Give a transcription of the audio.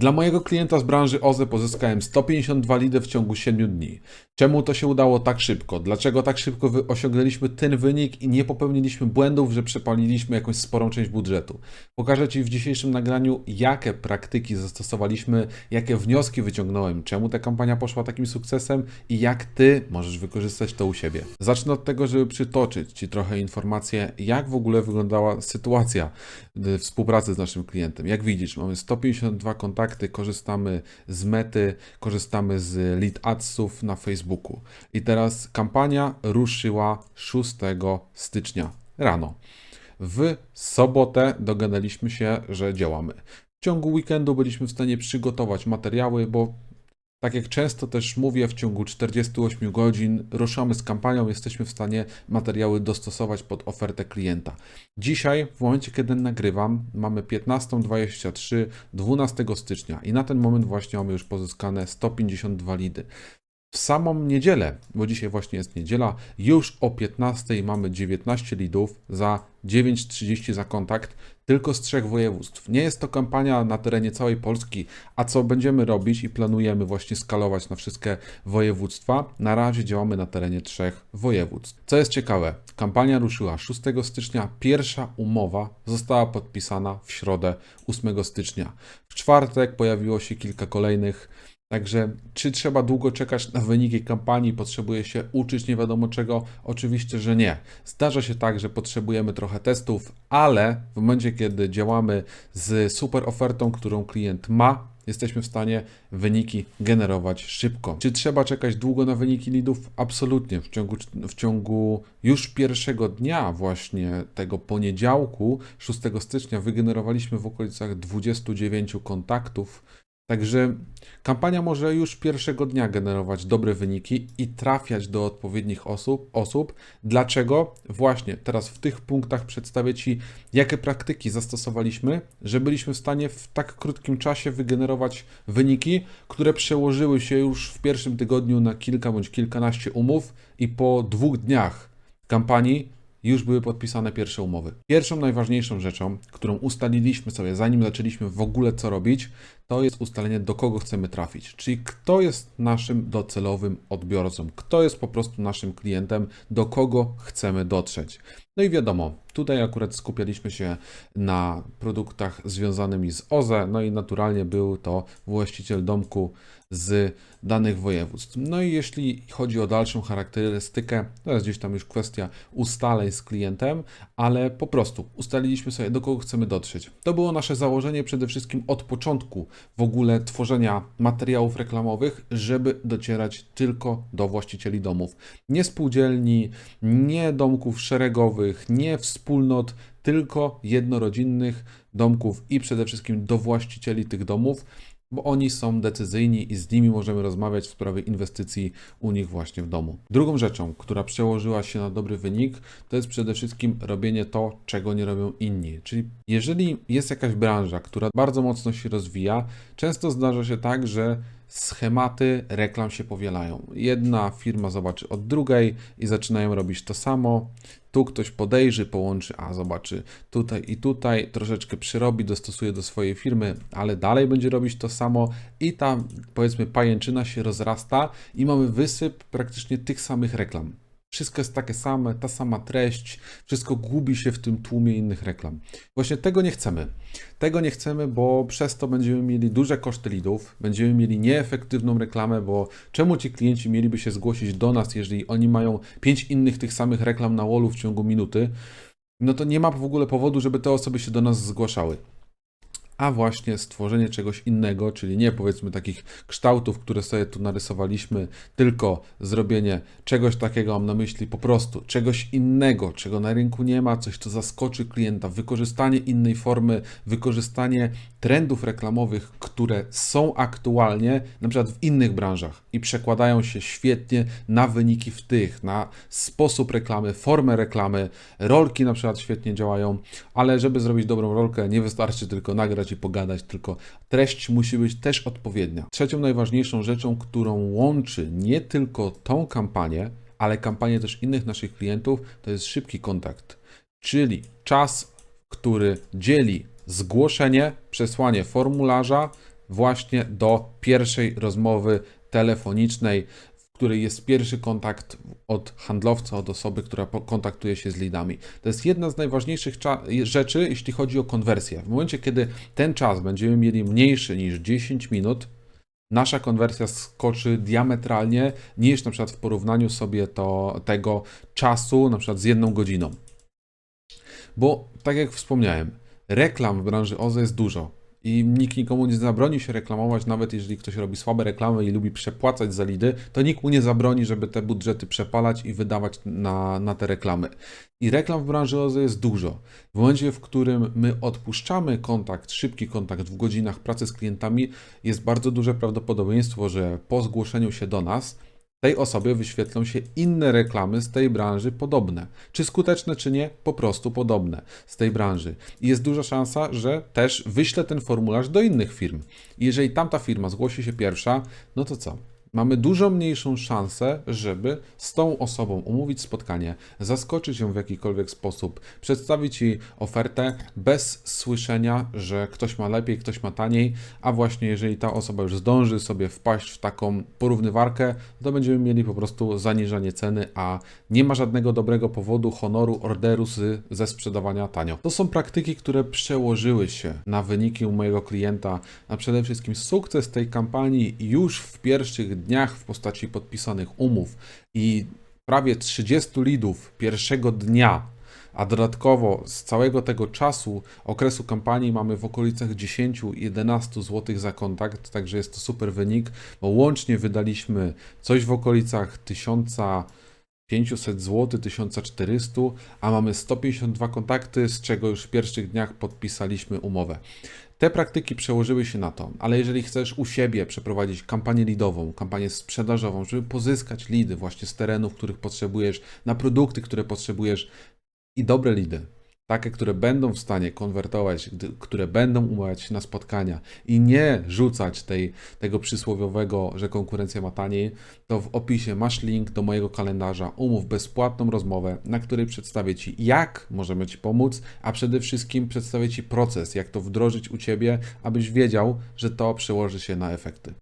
Dla mojego klienta z branży OZE pozyskałem 152 lidy w ciągu 7 dni. Czemu to się udało tak szybko? Dlaczego tak szybko osiągnęliśmy ten wynik i nie popełniliśmy błędów, że przepaliliśmy jakąś sporą część budżetu? Pokażę Ci w dzisiejszym nagraniu, jakie praktyki zastosowaliśmy, jakie wnioski wyciągnąłem, czemu ta kampania poszła takim sukcesem i jak Ty możesz wykorzystać to u siebie. Zacznę od tego, żeby przytoczyć Ci trochę informacje, jak w ogóle wyglądała sytuacja y, współpracy z naszym klientem. Jak widzisz, mamy 152 kontakty, korzystamy z mety, korzystamy z lead adsów na Facebooku. I teraz kampania ruszyła 6 stycznia rano. W sobotę dogadaliśmy się, że działamy. W ciągu weekendu byliśmy w stanie przygotować materiały, bo tak jak często też mówię, w ciągu 48 godzin ruszamy z kampanią, jesteśmy w stanie materiały dostosować pod ofertę klienta. Dzisiaj, w momencie kiedy nagrywam, mamy 15.23, 12 stycznia i na ten moment właśnie mamy już pozyskane 152 lidy. W samą niedzielę, bo dzisiaj właśnie jest niedziela, już o 15 mamy 19 lidów za 9,30 za kontakt, tylko z trzech województw. Nie jest to kampania na terenie całej Polski, a co będziemy robić i planujemy właśnie skalować na wszystkie województwa, na razie działamy na terenie trzech województw. Co jest ciekawe, kampania ruszyła 6 stycznia, pierwsza umowa została podpisana w środę 8 stycznia. W czwartek pojawiło się kilka kolejnych Także czy trzeba długo czekać na wyniki kampanii? Potrzebuje się uczyć nie wiadomo czego? Oczywiście, że nie. Zdarza się tak, że potrzebujemy trochę testów, ale w momencie, kiedy działamy z super ofertą, którą klient ma, jesteśmy w stanie wyniki generować szybko. Czy trzeba czekać długo na wyniki lidów? Absolutnie. W ciągu, w ciągu już pierwszego dnia, właśnie tego poniedziałku, 6 stycznia, wygenerowaliśmy w okolicach 29 kontaktów. Także kampania może już pierwszego dnia generować dobre wyniki i trafiać do odpowiednich osób. osób. Dlaczego? Właśnie teraz w tych punktach przedstawię Ci, jakie praktyki zastosowaliśmy, że byliśmy w stanie w tak krótkim czasie wygenerować wyniki, które przełożyły się już w pierwszym tygodniu na kilka bądź kilkanaście umów i po dwóch dniach kampanii już były podpisane pierwsze umowy. Pierwszą najważniejszą rzeczą, którą ustaliliśmy sobie, zanim zaczęliśmy w ogóle co robić, to jest ustalenie, do kogo chcemy trafić. Czyli kto jest naszym docelowym odbiorcą, kto jest po prostu naszym klientem, do kogo chcemy dotrzeć. No i wiadomo, tutaj akurat skupialiśmy się na produktach związanymi z OZE, no i naturalnie był to właściciel domku z danych województw. No i jeśli chodzi o dalszą charakterystykę, to jest gdzieś tam już kwestia ustaleń z klientem, ale po prostu ustaliliśmy sobie, do kogo chcemy dotrzeć. To było nasze założenie przede wszystkim od początku w ogóle tworzenia materiałów reklamowych, żeby docierać tylko do właścicieli domów. Nie spółdzielni, nie domków szeregowych, nie wspólnot, tylko jednorodzinnych domków i przede wszystkim do właścicieli tych domów bo oni są decyzyjni i z nimi możemy rozmawiać w sprawie inwestycji u nich właśnie w domu. Drugą rzeczą, która przełożyła się na dobry wynik, to jest przede wszystkim robienie to, czego nie robią inni. Czyli jeżeli jest jakaś branża, która bardzo mocno się rozwija, często zdarza się tak, że schematy reklam się powielają. Jedna firma zobaczy od drugiej i zaczynają robić to samo. Tu ktoś podejrzy, połączy, a zobaczy tutaj i tutaj, troszeczkę przyrobi, dostosuje do swojej firmy, ale dalej będzie robić to samo i ta powiedzmy pajęczyna się rozrasta i mamy wysyp praktycznie tych samych reklam. Wszystko jest takie same, ta sama treść, wszystko gubi się w tym tłumie innych reklam. Właśnie tego nie chcemy. Tego nie chcemy, bo przez to będziemy mieli duże koszty lidów, będziemy mieli nieefektywną reklamę, bo czemu ci klienci mieliby się zgłosić do nas, jeżeli oni mają pięć innych tych samych reklam na wallu w ciągu minuty? No to nie ma w ogóle powodu, żeby te osoby się do nas zgłaszały a właśnie stworzenie czegoś innego, czyli nie powiedzmy takich kształtów, które sobie tu narysowaliśmy, tylko zrobienie czegoś takiego, mam na myśli po prostu czegoś innego, czego na rynku nie ma, coś, co zaskoczy klienta, wykorzystanie innej formy, wykorzystanie trendów reklamowych, które są aktualnie, na przykład w innych branżach i przekładają się świetnie na wyniki w tych, na sposób reklamy, formę reklamy, rolki na przykład świetnie działają, ale żeby zrobić dobrą rolkę, nie wystarczy tylko nagrać i pogadać, tylko treść musi być też odpowiednia. Trzecią najważniejszą rzeczą, którą łączy nie tylko tą kampanię, ale kampanię też innych naszych klientów, to jest szybki kontakt, czyli czas, który dzieli zgłoszenie, przesłanie formularza, właśnie do pierwszej rozmowy telefonicznej, w której jest pierwszy kontakt od handlowca, od osoby, która kontaktuje się z lidami. To jest jedna z najważniejszych rzeczy, jeśli chodzi o konwersję. W momencie, kiedy ten czas będziemy mieli mniejszy niż 10 minut, nasza konwersja skoczy diametralnie niż na przykład w porównaniu sobie to, tego czasu na przykład z jedną godziną. Bo tak jak wspomniałem, reklam w branży OZE jest dużo. I nikt nikomu nie zabroni się reklamować, nawet jeżeli ktoś robi słabe reklamy i lubi przepłacać za lidy, to nikt mu nie zabroni, żeby te budżety przepalać i wydawać na, na te reklamy. I reklam w branży OZE jest dużo. W momencie, w którym my odpuszczamy kontakt, szybki kontakt w godzinach pracy z klientami, jest bardzo duże prawdopodobieństwo, że po zgłoszeniu się do nas, tej osobie wyświetlą się inne reklamy z tej branży podobne. Czy skuteczne, czy nie, po prostu podobne z tej branży. I jest duża szansa, że też wyślę ten formularz do innych firm. I jeżeli tamta firma zgłosi się pierwsza, no to co? Mamy dużo mniejszą szansę, żeby z tą osobą umówić spotkanie, zaskoczyć ją w jakikolwiek sposób, przedstawić jej ofertę bez słyszenia, że ktoś ma lepiej, ktoś ma taniej, a właśnie jeżeli ta osoba już zdąży sobie wpaść w taką porównywarkę, to będziemy mieli po prostu zaniżanie ceny, a nie ma żadnego dobrego powodu, honoru, orderu z, ze sprzedawania tanio. To są praktyki, które przełożyły się na wyniki u mojego klienta, a przede wszystkim sukces tej kampanii już w pierwszych dniach w postaci podpisanych umów i prawie 30 lidów pierwszego dnia a dodatkowo z całego tego czasu, okresu kampanii mamy w okolicach 10-11 zł za kontakt, także jest to super wynik, bo łącznie wydaliśmy coś w okolicach 1500 zł, 1400, a mamy 152 kontakty, z czego już w pierwszych dniach podpisaliśmy umowę. Te praktyki przełożyły się na to, ale jeżeli chcesz u siebie przeprowadzić kampanię lidową, kampanię sprzedażową, żeby pozyskać lidy właśnie z terenów, których potrzebujesz, na produkty, które potrzebujesz i dobre lidy, takie, które będą w stanie konwertować, które będą umawiać na spotkania i nie rzucać tej, tego przysłowiowego, że konkurencja ma taniej, to w opisie masz link do mojego kalendarza. Umów bezpłatną rozmowę, na której przedstawię Ci, jak możemy Ci pomóc, a przede wszystkim przedstawię Ci proces, jak to wdrożyć u Ciebie, abyś wiedział, że to przełoży się na efekty.